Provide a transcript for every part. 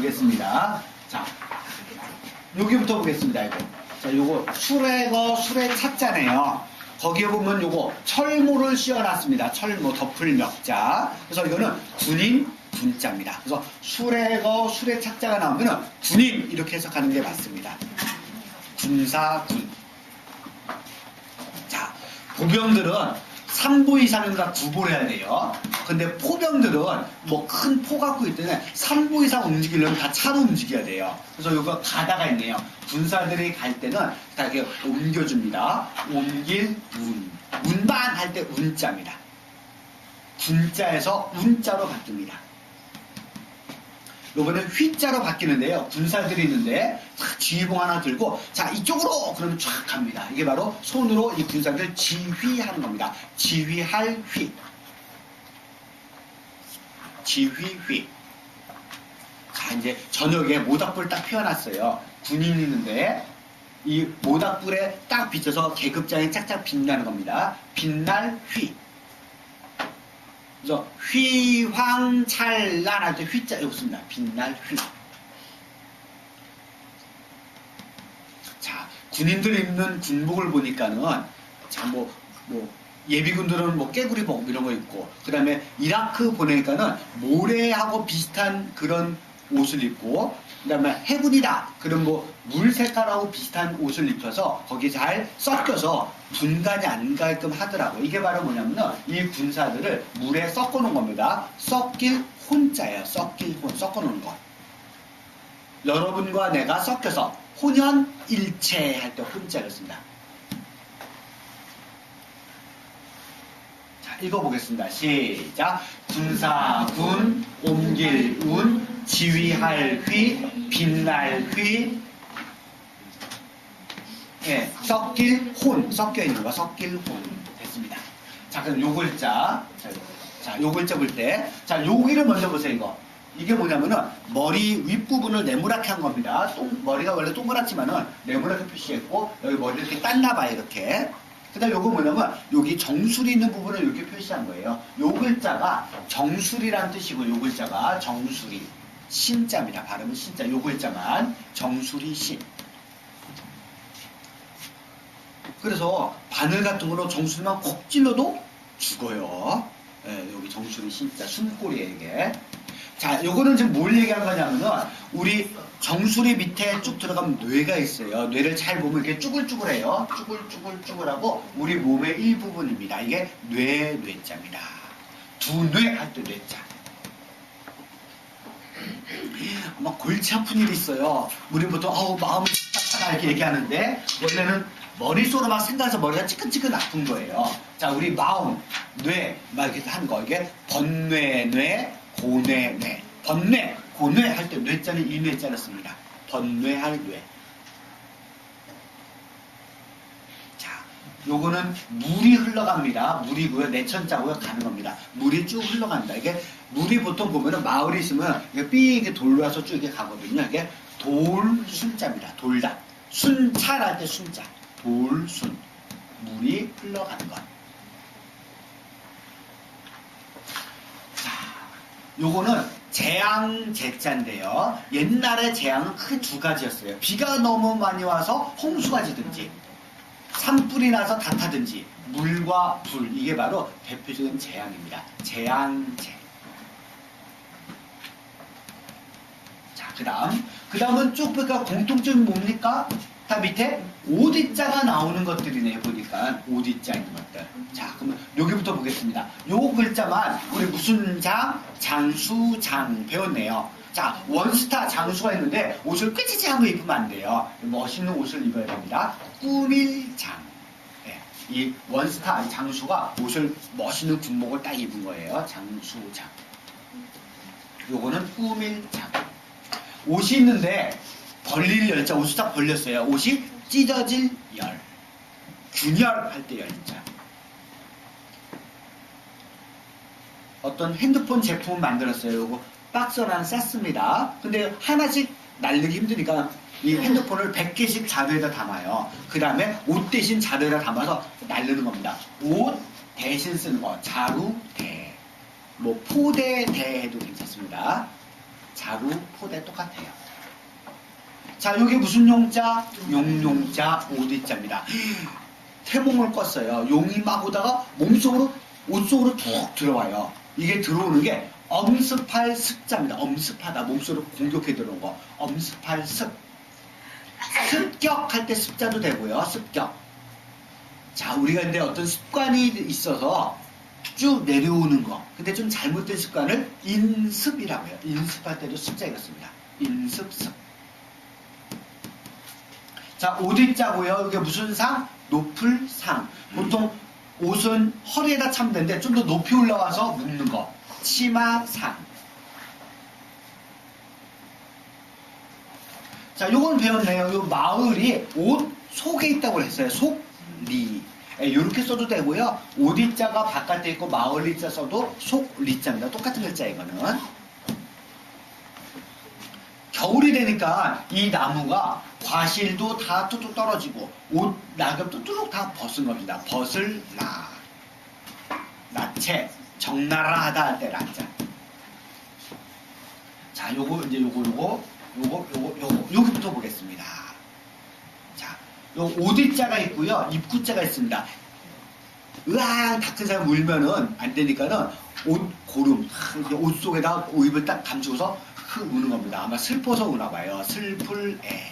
보겠습니다. 자, 여기부터 보겠습니다. 이거. 자, 요거 수레거 수레 찾자네요. 거기에 보면 요거 철모를 씌워놨습니다. 철모 덮을 멱자. 그래서 이거는 군인 군자입니다. 그래서 수레거 수레 찾자가 나오면은 군인 이렇게 해석하는 게 맞습니다. 군사군. 자, 보병들은 3보 이상인가 9보를 해야 돼요. 근데 포병들은 뭐 큰 포 갖고 때문에 3보 이상 움직이려면 다 차로 움직여야 돼요. 그래서 이거 가다가 있네요. 군사들이 갈 때는 다 이렇게 옮겨줍니다. 옮길 운. 운반 할 때 운자입니다. 군자에서 운자로 바뀝니다. 요번에 휘자로 바뀌는데요. 군사들이 있는데 탁 지휘봉 하나 들고 자 이쪽으로 그러면 쫙 갑니다. 이게 바로 손으로 이 군사들 지휘하는 겁니다. 지휘할 휘. 지휘 휘. 자 이제 저녁에 모닥불 딱 피워놨어요. 군인이 있는데 이 모닥불에 딱 비춰서 계급장에 짝짝 빛나는 겁니다. 빛날 휘. 그래서 휘황찬란 할 때 휘자 여기 있습니다. 빛날 휘. 자, 군인들 입는 군복을 보니까는 자뭐 뭐 예비군들은 뭐 깨구리복 이런 거 입고 그 다음에 이라크 보내니까는 모래하고 비슷한 그런 옷을 입고 그다음에 해군이다. 그런 뭐 물 색깔하고 비슷한 옷을 입혀서 거기 잘 섞여서 분간이 안 가게끔 하더라고. 이게 바로 뭐냐면은 이 군사들을 물에 섞어 놓은 겁니다. 섞일 혼자예요. 섞일 혼 섞어 놓은 거. 여러분과 내가 섞여서 혼연일체 할 때 혼자를 씁니다. 자, 읽어보겠습니다. 시작. 군사군, 옮길 운, 지휘할 휘, 빛날 휘, 예, 섞일 혼, 섞여 있는 거, 섞일 혼. 됐습니다. 자, 그럼 요 글자. 자, 자, 요 글자 볼 때. 자, 여기를 먼저 보세요, 이거. 이게 뭐냐면은 머리 윗부분을 네모나게 한 겁니다. 동- 머리가 원래 동그랗지만은 네모나게 표시했고 여기 머리를 이렇게 땄나 봐요, 이렇게. 그 다음 요거 뭐냐면 여기 정수리 있는 부분을 이렇게 표시한 거예요. 요 글자가 정수리라는 뜻이고 요 글자가 정수리 신자입니다. 발음은 신자. 요 글자만 정수리 신. 그래서 바늘 같은 거로 정수리만 콕 찔러도 죽어요. 예, 여기 정수리 신자 숨꼬리에 이게. 자, 요거는 지금 뭘 얘기한 거냐면은 우리 정수리 밑에 쭉 들어가면 뇌가 있어요. 뇌를 잘 보면 이렇게 쭈글쭈글해요. 쭈글쭈글쭈글하고 우리 몸의 일부분입니다. 이게 뇌 뇌자입니다. 두 뇌 할 때 뇌자. 막 골치 아픈 일이 있어요. 우리 보통 아우 마음이 딱딱하다 이렇게 얘기하는데 원래는 머릿속으로 막 생각해서 머리가 찌끈찌끈 아픈 거예요. 자, 우리 마음, 뇌, 막 이렇게 한 거. 이게 번뇌, 뇌, 고뇌, 뇌. 번뇌, 고뇌 할 때 뇌자는 이 뇌자를 씁니다. 번뇌할 뇌. 자, 요거는 물이 흘러갑니다. 물이고요. 내천자고요. 가는 겁니다. 물이 쭉 흘러간다. 이게 물이 보통 보면은 마을이 있으면 이게 삥 이렇게 돌려서 쭉 이렇게 가거든요. 이게 돌 순자입니다. 돌다. 순찰할 때 순자. 돌순. 물이 흘러가는 것. 자, 요거는 재앙 제자인데요. 옛날에 재앙은 크게 두 가지였어요. 비가 너무 많이 와서 홍수가 지든지, 산불이 나서 다 타든지, 물과 불. 이게 바로 대표적인 재앙입니다. 재앙제. 그 다음. 그 다음은 쭉 보니까 공통점이 뭡니까? 다 밑에 오디자가 나오는 것들이네요. 보니까 오디자 있는 것들. 자, 그러면 여기부터 보겠습니다. 요 글자만 우리 무슨 장, 장수, 장 배웠네요. 자, 원스타 장수가 있는데 옷을 꾀지지하고 입으면 안 돼요. 멋있는 옷을 입어야 됩니다. 꾸밀 장. 네, 이 원스타 이 장수가 옷을 멋있는 군복을 딱 입은 거예요. 장수장. 요거는 꾸밀 장. 옷이 있는데 벌릴 열자 옷이 딱 벌렸어요. 옷이 찢어질 열. 균열할 때 열자. 어떤 핸드폰 제품 만들었어요. 요거 박스 하나 쌌습니다. 근데 하나씩 날리기 힘드니까 이 핸드폰을 100개씩 자루에다 담아요. 그 다음에 옷 대신 자루에다 담아서 날르는 겁니다. 옷 대신 쓰는 거. 자루 대. 뭐 포대 대 해도 괜찮습니다. 자루, 포대 똑같아요. 자, 이게 무슨 용자? 용용자 오디자입니다. 태몽을 껐어요. 용이 막 오다가 몸속으로, 옷 속으로 툭 들어와요. 이게 들어오는 게 엄습할 습자입니다. 엄습하다. 몸속으로 공격해 들어온 거. 엄습할 습. 습격할 때 습자도 되고요. 습격. 자, 우리가 근데 어떤 습관이 있어서 쭉 내려오는 거. 근데 좀 잘못된 습관을 인습이라고 해요. 인습할 때도 습자 이렇습니다. 인습, 습. 자, 오디자고요. 이게 무슨 상? 높을 상. 보통 옷은 허리에다 차면 되는데 좀 더 높이 올라와서 묶는 거. 치마상. 자, 요건 배웠네요. 요 마을이 옷 속에 있다고 했어요. 속 리. 이렇게 써도 되고요. 오디자가 바깥에 있고 마을리자 써도 속리자입니다. 똑같은 글자 이거는. 겨울이 되니까 이 나무가 과실도 다 뚝뚝 떨어지고 옷 낙엽도 뚜룩 다 벗은 겁니다. 벗을 나. 나체 적나라 하다 할때 나자. 자, 요거 이제 요거 요거 요거 요거 요거 여기부터 보겠습니다. 오디자가 있고요. 입구자가 있습니다. 으앙 다 큰 사람 울면은 안 되니까는 옷 고름 옷 속에다 입을 딱 감추고서 흑 우는 겁니다. 아마 슬퍼서 우나 봐요. 슬플 애.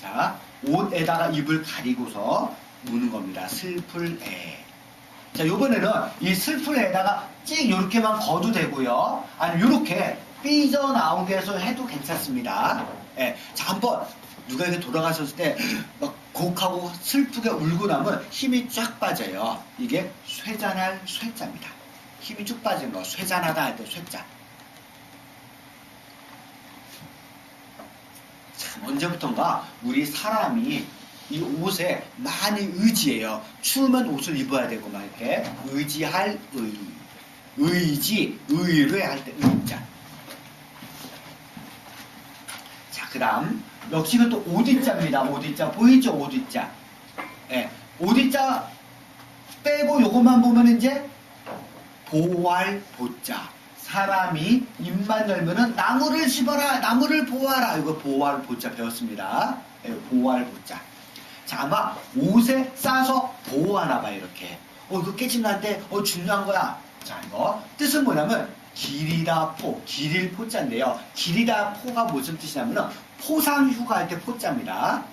자, 옷에다가 입을 가리고서 우는 겁니다. 슬플 애. 자, 요번에는 이 슬플 애에다가 찍 요렇게만 거도 되고요. 아니 요렇게 삐져나오게 해서 해도 괜찮습니다. 예. 자, 한번 누가 이렇게 돌아가셨을 때 막 곡하고 슬프게 울고 나면 힘이 쫙 빠져요. 이게 쇠잔할 쇠자입니다. 힘이 쭉 빠지는 거. 쇠잔하다 할 때 쇠자. 참 언제부턴가 우리 사람이 이 옷에 많이 의지해요. 추우면 옷을 입어야 되고 막 이렇게 의지할 의, 의지, 의뢰 할 때 의자. 자, 그다음 역시 이건 또 오디자입니다. 오디자 보이죠? 오디자. 예, 오디자 빼고 요것만 보면 이제 보활 보자. 사람이 입만 열면은 나무를 씹어라, 나무를 보아라. 이거 보활 보자 배웠습니다. 예, 보활 보자. 자, 아마 옷에 싸서 보호하나 봐, 이렇게. 어, 이거 깨진다는데, 어, 중요한 거야. 자, 이거. 뜻은 뭐냐면, 길이다 포, 길일 포자인데요. 길이다 포가 무슨 뜻이냐면은, 포상 휴가할 때 포자입니다.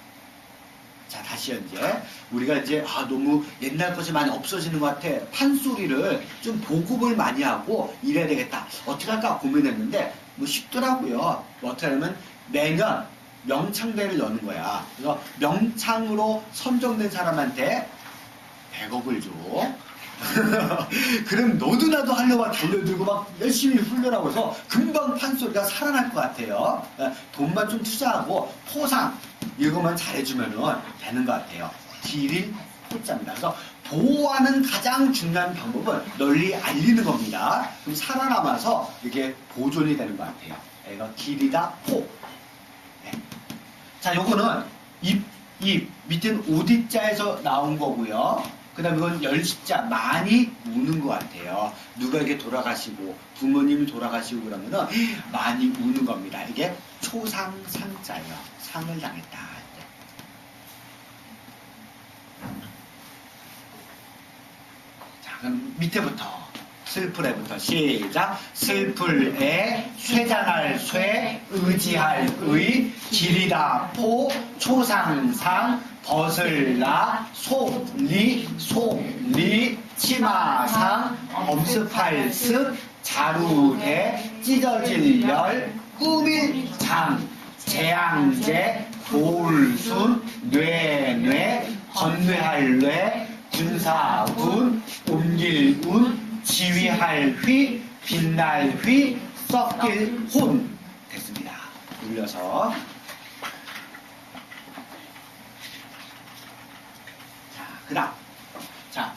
자, 다시 이제 우리가 이제 아 너무 옛날 것이 많이 없어지는 것 같아. 판소리를 좀 보급을 많이 하고 이래야 되겠다. 어떻게 할까 고민했는데 뭐 쉽더라고요. 뭐 어떻게 하냐면 매년 명창대를 여는 거야. 그래서 명창으로 선정된 사람한테 100억을 줘. 그럼 너도 나도 하려고 달려들고 막 열심히 훈련하고 해서 금방 판소리가 살아날 것 같아요. 예, 돈만 좀 투자하고 포상 이거만 잘해주면 되는 것 같아요. 길일 포자입니다. 그래서 보호하는 가장 중요한 방법은 널리 알리는 겁니다. 그럼 살아남아서 이게 보존이 되는 것 같아요. 이거 길이다 포. 네. 자, 요거는 입, 입, 밑에는 오디자에서 나온 거고요. 그 다음에 이건 열십자, 많이 우는 것 같아요. 누가에게 돌아가시고, 부모님이 돌아가시고 그러면은 많이 우는 겁니다. 이게 초상상자예요. 상을 당했다. 자, 그럼 밑에부터. 슬플에부터 시작. 슬플에 쇠잔할 쇠, 의지할 의, 길이다 포, 초상상, 벗을나, 속리, 속리, 치마상, 엄습할 습, 자루대, 찢어질 열, 꾸밀 장, 재앙제, 돌순, 뇌뇌, 건뇌할 뇌, 군사군, 옮길운, 지휘할 휘, 빛날 휘, 썩길 혼 됐습니다. 눌려서 자, 그다음 자,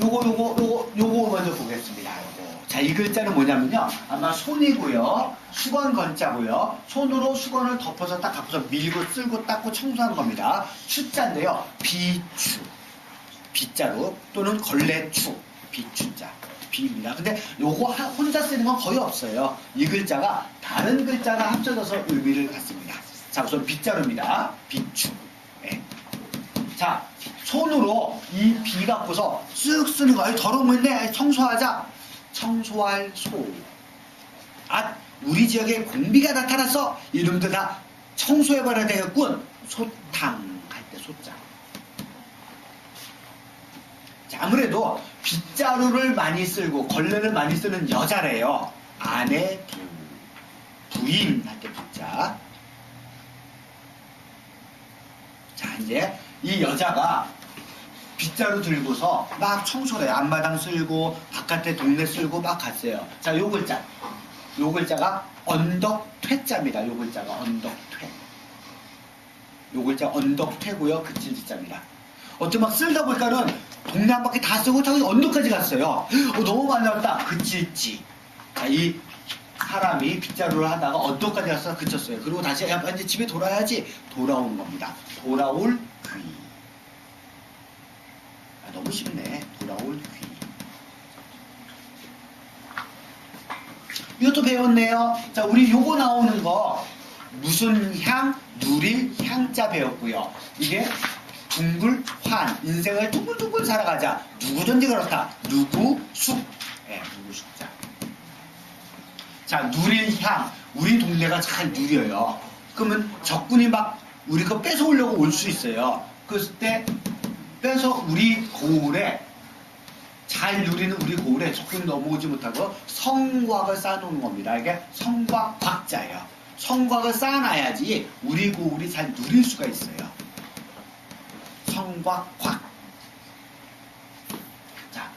요거 요거 요거 요거 먼저 보겠습니다. 요거. 자, 이 글자는 뭐냐면요. 아마 손이고요. 수건 건자고요. 손으로 수건을 덮어서 딱 덮어서 밀고 쓸고 닦고 청소하는 겁니다. 추자인데요. 비추. 빗자루 또는 걸레추. 비추자. 비입니다. 근데 요거 하- 혼자 쓰는 건 거의 없어요. 이 글자가 다른 글자가 합쳐져서 의미를 갖습니다. 자, 우선 빗자루입니다. 비추. 예. 자, 손으로 이 비 갖고서 쓱 쓰는 거. 아이, 더러운데 청소하자. 청소할 소. 아, 우리 지역에 공비가 나타났어. 이놈들 다 청소해버려야 되겠군. 소탕 할 때 소자. 자, 아무래도 빗자루를 많이 쓸고 걸레를 많이 쓰는 여자래요. 아내 부. 부인 할때 부자. 자, 이제 이 여자가 빗자루 들고서 막 청소를 해요. 앞마당 쓸고 바깥에 동네 쓸고 막 갔어요. 자, 요 글자. 요 글자가 언덕퇴자입니다. 요 글자가 언덕퇴. 요 글자 언덕퇴고요. 그칠 지자입니다. 어쩌 막 쓸다 보니까는 동네 한 바퀴 다 쓰고 저기 언덕까지 갔어요. 어, 너무 많이 왔다. 그칠지. 자, 이 사람이 빗자루를 하다가 언덕까지 가서 그쳤어요. 그리고 다시 야, 이제 집에 돌아야지. 돌아오는 겁니다. 돌아올 귀. 아, 너무 쉽네. 돌아올 귀. 이것도 배웠네요. 자, 우리 요거 나오는 거 무슨 향, 누릴 향자 배웠고요. 이게 둥글 환 인생을 둥글둥글 살아가자. 누구든지 그렇다. 누구 숙. 예, 누구 숙자. 자, 누릴 향. 우리 동네가 잘 누려요. 그러면 적군이 막 우리 거 뺏어오려고 올 수 있어요. 그랬 뺏어 우리 고을에 잘 누리는 우리 고을에 적군이 넘어오지 못하고 성곽을 쌓아놓는 겁니다. 이게 성곽 곽자예요. 성곽을 쌓아놔야지 우리 고을이 잘 누릴 수가 있어요. 성곽 곽. 자,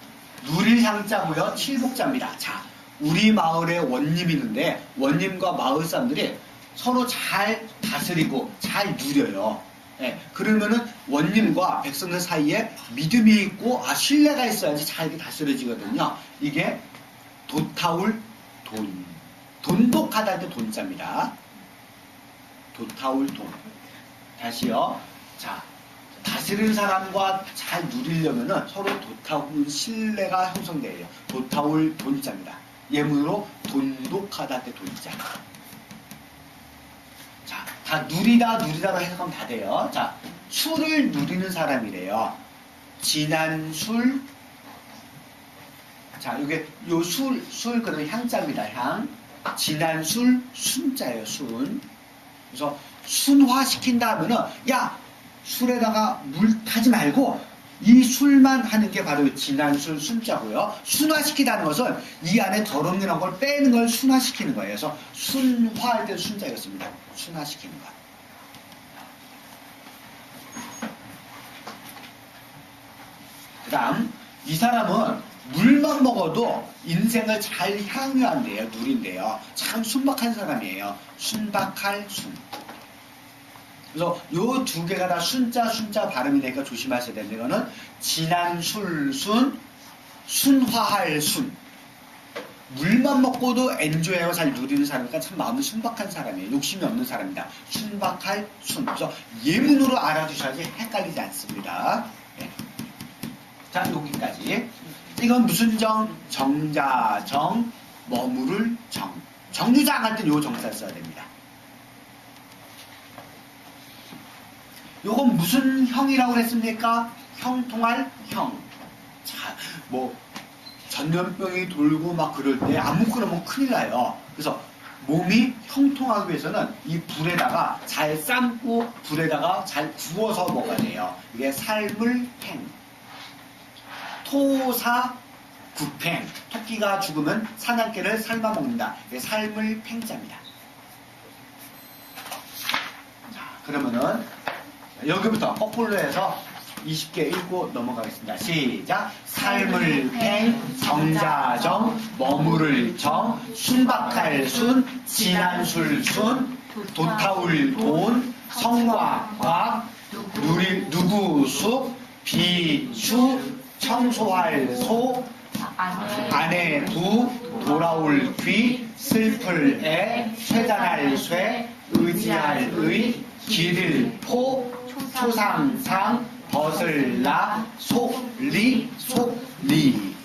누릴 향자고요. 칠복자입니다. 자, 우리 마을에 원님이 있는데 원님과 마을 사람들이 서로 잘 다스리고 잘 누려요. 예, 그러면은 원님과 백성들 사이에 믿음이 있고 아 신뢰가 있어야지 잘 다스려지거든요. 이게 도타울 돈 돈독하다 할때 돈자입니다. 도타울 돈 다시요. 자 다스리는 사람과 잘 누리려면은 서로 도타울 신뢰가 형성돼요. 도타울 돈자입니다. 예문으로 돈독하다 할때 돈자. 자, 다 누리다 누리다로 해석하면 다 돼요. 자, 술을 누리는 사람이래요. 진한 술. 자, 이게 요 술, 술 그런 향자입니다. 향. 진한 술, 순자예요. 순. 그래서 순화시킨다 하면은 야 술에다가 물 타지 말고 이 술만 하는 게 바로 진한 술 순자고요. 순화시키다는 것은 이 안에 더럽는 걸 빼는 걸 순화시키는 거예요. 그래서 순화할 때 순자였습니다. 순화시키는 것. 그 다음 이 사람은 물만 먹어도 인생을 잘 향유한대요, 누린대요. 참 순박한 사람이에요. 순박할 순. 그래서 요 두 개가 다 순자 순자 발음이니까 조심하셔야 되는 거는 진한 술순, 순화할 순. 물만 먹고도 엔조해요 잘 누리는 사람이니까 참 마음이 순박한 사람이에요. 욕심이 없는 사람이다. 순박할 순. 그래서 예문으로 알아두셔야지 헷갈리지 않습니다. 예. 자, 여기까지. 이건 무슨 정? 정자 정, 머무를 정. 정류장 할때요 정사 써야 됩니다. 요건 무슨 형이라고 그랬습니까? 형통할 형. 자, 뭐 전염병이 돌고 막 그럴 때 아무거나 뭐 큰일 나요. 그래서 몸이 형통하기 위해서는 이 불에다가 잘 삶고 불에다가 잘 구워서 먹어야 돼요. 이게 삶을 팽. 토사 구팽. 토끼가 죽으면 사냥개를 삶아 먹는다. 이게 삶을 팽자입니다. 자, 그러면은 여기부터 거꾸로 해서 20개 읽고 넘어가겠습니다. 시작. 삶을 팽, 정자정, 머무를 정, 순박할 순, 진한 술 순, 도타울 돈, 성과과, 누리, 누구숙, 비추, 청소할 소, 아내 두, 돌아올 귀, 슬플 애, 쇠잔할 쇠, 의지할 의, 길을 포, 초상상, 벗을 나, 속리, 속리.